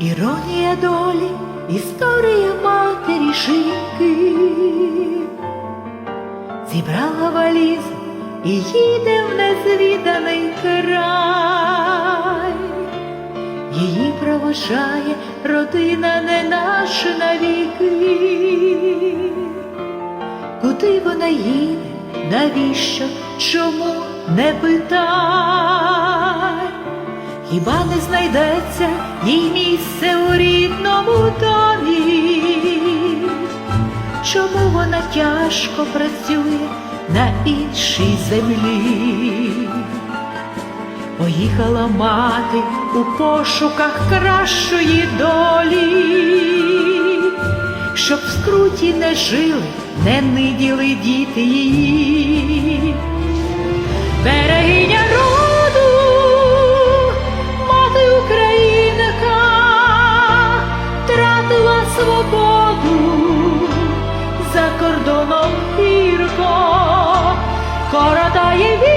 Історія долі, історія матері жінки. Зібрала валізу і їде в незвіданий край. Її провожає родина не наша навіки. Куди вона їде, навіщо, чому не питай? Хіба не знайдеться їй місце у рідному домі? Чому вона тяжко працює на іншій землі? Поїхала мати у пошуках кращої долі, щоб в скруті не жили, не ниділи діти її. Свободу за кордоном гірко, коротає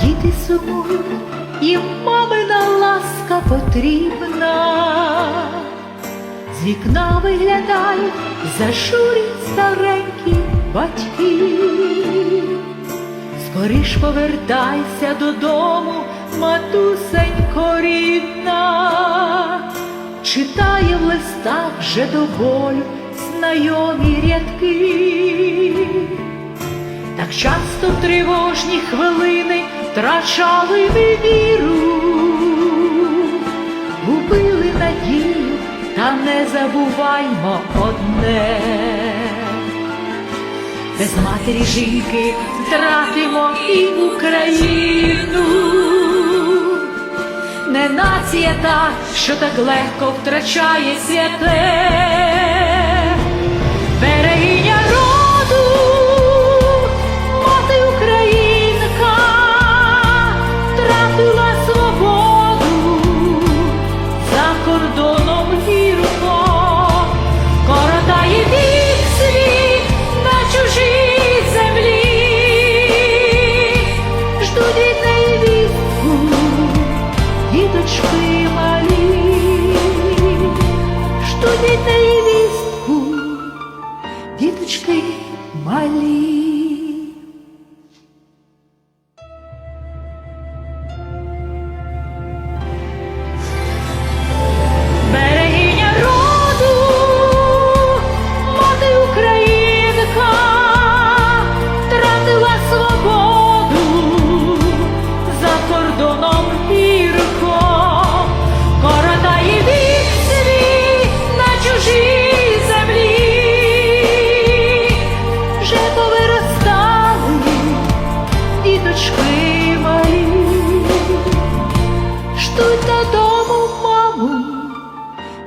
діти сумують, їм мамина ласка потрібна. З вікна виглядають, зажурять старенькі батьки. Скоріш повертайся додому, матусенько рідна, читає в листах вже до болю знайомі рядки. Так часто в тривожні хвилини втрачали ми віру, губили надію, та не забуваймо одне. Без матері жінки втратимо і Україну. Не нація та, що так легко втрачає святе.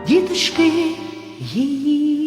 діточки її.